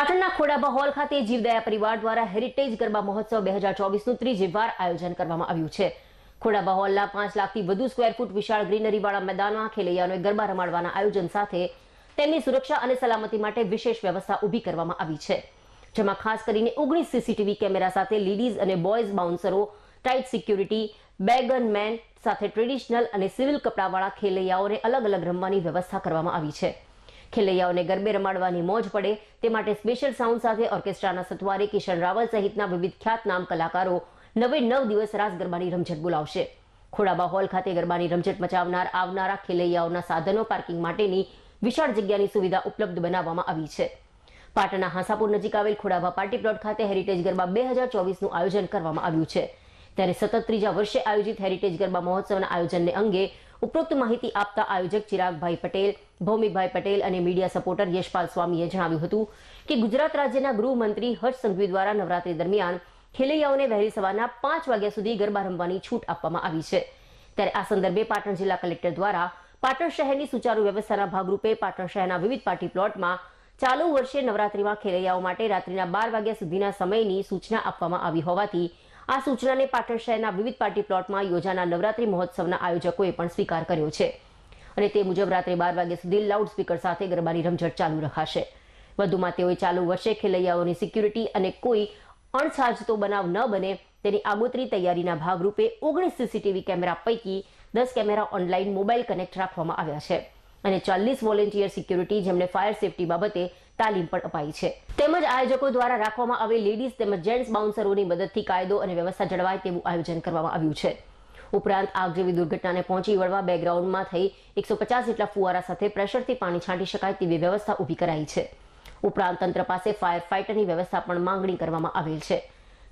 પાટણના ખોડાબા હોલ ખાતે જીવદયા પરિવાર દ્વારા હેરિટેજ ગરબા મહોત્સવ બે હજાર ચોવીસનું ત્રીજી વાર આયોજન કરવામાં આવ્યું છે. ખોડાબા હોલના પાંચ લાખથી વધુ સ્ક્વેર ફૂટ વિશાળ ગ્રીનરીવાળા મેદાનમાં ખેલૈયાઓને ગરબા રમાડવાના આયોજન સાથે તેમની સુરક્ષા અને સલામતી માટે વિશેષ વ્યવસ્થા ઊભી કરવામાં આવી છે. જેમાં ખાસ કરીને ઓગણીસ સીસીટીવી કેમેરા સાથે લેડીઝ અને બોયઝ બાઉન્સરો ટાઇટ સિક્યુરિટી બેગન મેન સાથે ટ્રેડિશનલ અને સિવિલ કપડાવાળા ખેલૈયાઓને અલગ અલગ રમવાની વ્યવસ્થા કરવામાં આવી છે. ખેલૈયાઓને ગરબે રમાડવાની મોજ પડે. તે માટે સ્પેશિયલ સાઉન્ડ સાથે ઓર્કેસ્ટ્રાના સથવારે કિશન રાવલ સહિતના વિવિધ ખ્યાતનામ કલાકારો નવે નવ દિવસ રાસ ગરબાની રમઝટ બોલાવશે. ખોડાબા હોલ ખાતે ગરબાની રમઝટ મચાવનાર આવનારા ખેલૈયાઓના સાધનો પાર્કિંગ માટેની વિશાળ જગ્યાની સુવિધા ઉપલબ્ધ બનાવવામાં આવી છે. પાટણના હાંસાપુર નજીક આવેલ ખોડાબા પાર્ટી પ્લોટ ખાતે હેરિટેજ ગરબા બે હજાર ચોવીસનું આયોજન કરવામાં આવ્યું છે. ત્યારે સતત ત્રીજા વર્ષે આયોજિત હેરિટેજ ગરબા મહોત્સવના આયોજનને અંગે ઉપરોક્ત માહિતી આપતા આયોજક ચિરાગભાઈ પટેલ, ભૌમિકભાઈ પટેલ અને મીડિયા સપોર્ટર યશપાલ સ્વામીએ જણાવ્યું હતું કે ગુજરાત રાજ્યના ગૃહમંત્રી હર્ષ સંઘવી દ્વારા નવરાત્રી દરમિયાન ખેલૈયાઓને વહેલી સવારના પાંચ વાગ્યા સુધી ગરબા રમવાની છૂટ આપવામાં આવી છે. ત્યારે આ સંદર્ભે પાટણ જિલ્લા કલેક્ટર દ્વારા પાટણ શહેરની સુચારુ વ્યવસ્થાના ભાગરૂપે પાટણ શહેરના વિવિધ પાર્ટી પ્લોટમાં ચાલુ વર્ષે નવરાત્રીમાં ખેલૈયાઓ માટે રાત્રિના બાર વાગ્યા સુધીના સમયની સૂચના આપવામાં આવી હોવાથી આ સૂચનાને પાટણ શહેરના વિવિધ પાર્ટી પ્લોટમાં યોજાનાર નવરાત્રી મહોત્સવના આયોજકોએ પણ સ્વીકાર કર્યો છે. અને તે મુજબ રાત્રે બાર વાગ્યા સુધી લાઉડ સ્પીકર સાથે ગરબાની રમઝટ ચાલુ રખાશે. વધુમાં તેઓએ ચાલુ વર્ષે ખેલૈયાઓની સિક્યુરિટી અને કોઈ અણછાજતો બનાવ ન બને તેની આગોતરી તૈયારીના ભાગરૂપે ઓગણીસ સીસીટીવી કેમેરા પૈકી દસ કેમેરા ઓનલાઈન મોબાઈલ કનેક્ટ રાખવામાં આવ્યા છે. અને ચાલીસ વોલેન્ટિયર સિક્યુરિટી જેમને ફાયર સેફટી બાબતે તાલીમ પણ અપાઈ છે. તેમજ આયોજકો દ્વારા રાખવામાં આવેલ લેડીઝ તેમજ જેન્ટ્સ બાઉન્સરોની મદદથી કાયદો અને વ્યવસ્થા જળવાય તેવું આયોજન કરવામાં આવ્યું છે. ઉપરાંત આગ જેવી દુર્ઘટનાને પહોંચી વળવા બેકગ્રાઉન્ડમાં થઈ એકસો પચાસ જેટલા ફુવારા સાથે પ્રેશરથી પાણી છાંટી શકાય તેવી વ્યવસ્થા ઊભી કરાઈ છે. ઉપરાંત તંત્ર પાસે ફાયર ફાઇટરની વ્યવસ્થા પણ માંગણી કરવામાં આવેલ છે.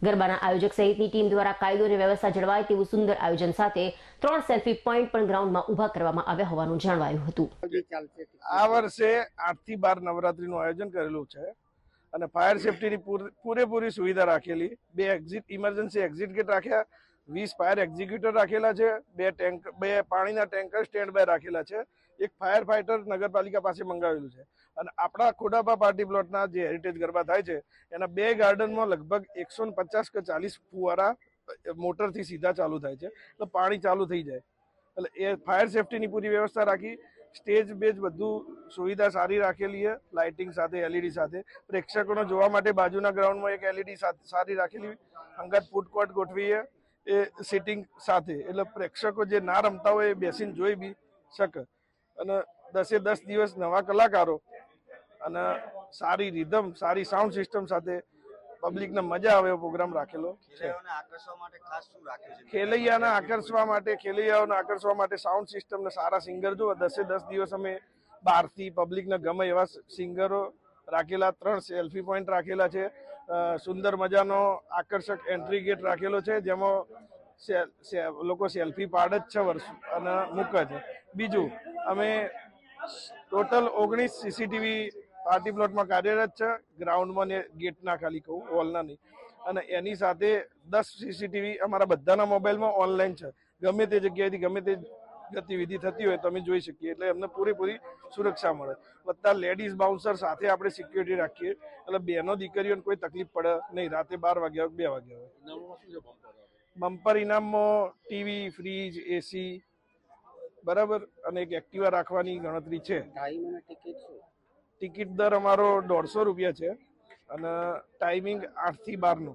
ગરબાના આયોજક સહિતની ટીમ દ્વારા કાયદો અને વ્યવસ્થા જળવાય તેવું સુંદર આયોજન સાથે ત્રણ સેલ્ફી પોઈન્ટ પણ ગ્રાઉન્ડમાં ઊભા કરવામાં આવ્યા હોવાનું જણાવાયું હતું. આ વર્ષે આઠથી બાર નવરાત્રીનું આયોજન કરેલું છે અને ફાયર સેફટીની પૂરેપૂરી સુવિધા રાખેલી. બે એક્ઝિટ ઇમરજન્સી એક્ઝિટ ગેટ રાખ્યા. વીસ ફાયર એક્ઝિક્યુટર રાખેલા છે, બે ટેન્ક, બે પાણીના ટેન્કર સ્ટેન્ડ બાય રાખેલા છે. એક ફાયર ફાઈટર નગરપાલિકા પાસે મંગાવેલું છે. અને આપણા ખોડાપા પાર્ટી પ્લોટના જે હેરિટેજ ગરબા થાય છે, એના બે ગાર્ડનમાં લગભગ એકસો પચાસ કે ચાલીસ ફુવારા મોટરથી સીધા ચાલુ થાય છે. એટલે પાણી ચાલુ થઈ જાય. એટલે એ ફાયર સેફટીની પૂરી વ્યવસ્થા રાખી, સ્ટેજ બેજ બધું સુવિધા સારી રાખેલી છે, લાઇટિંગ સાથે, એલઈડી સાથે. પ્રેક્ષકોને જોવા માટે બાજુના ગ્રાઉન્ડમાં એક એલઈડી સારી રાખેલી. અંગત ફૂડ કોર્ટ ગોઠવી છે એ સિટિંગ સાથે. એટલે પ્રેક્ષકો જે ના રમતા હોય એ બેસીને જોઈ બી શકે. અને દસે દસ દિવસ નવા કલાકારો અને સારી રિધમ સારી સાઉન્ડ સિસ્ટમ સાથે પબ્લિકને મજા આવે એવો પ્રોગ્રામ રાખેલો છે. ખેલૈયાને આકર્ષવા માટે ખેલૈયાઓને આકર્ષવા માટે સાઉન્ડ સિસ્ટમને સારા સિંગર જો દસે દસ દિવસ અમે બહારથી પબ્લિકને ગમે એવા સિંગરો રાખેલા ત્રણ સેલ્ફી પોઈન્ટ રાખેલા છે. સુંદર મજાનો આકર્ષક એન્ટ્રી ગેટ રાખેલો છે, જેમાં લોકો સેલ્ફી પાડે જ છે વર્ષ, અને મૂકે છે. બીજું, અમે ટોટલ ઓગણીસ સીસીટીવી પાર્ટી પ્લોટમાં કાર્યરત છે. ગ્રાઉન્ડમાં ને ગેટના ખાલી કહું હોલના નહીં. અને એની સાથે દસ સીસીટીવી અમારા બધાના મોબાઈલમાં ઓનલાઈન છે. ગમે તે જગ્યાએથી, ગમે તે ગતિવિધિ થતી હોય તમે જોઈ શકીએ. એટલે એમને પૂરેપૂરી સુરક્ષા મળે. વત્તા લેડીઝ બાઉન્સર સાથે આપણે સિક્યુરિટી રાખીએ. એટલે બહેનો દીકરીઓને કોઈ તકલીફ પડે નહીં. રાતે બાર વાગ્યા હોય બે વાગ્યા હોય. બમ્પર ઇનામમાં ટીવી ફ્રીજ એસી બરાબર? અને એક એક્ટિવા રાખવાની ગણતરી છે. ટિકિટ દર અમારો દોઢસો રૂપિયા છે. અને ટાઈમિંગ આઠથી બારનો.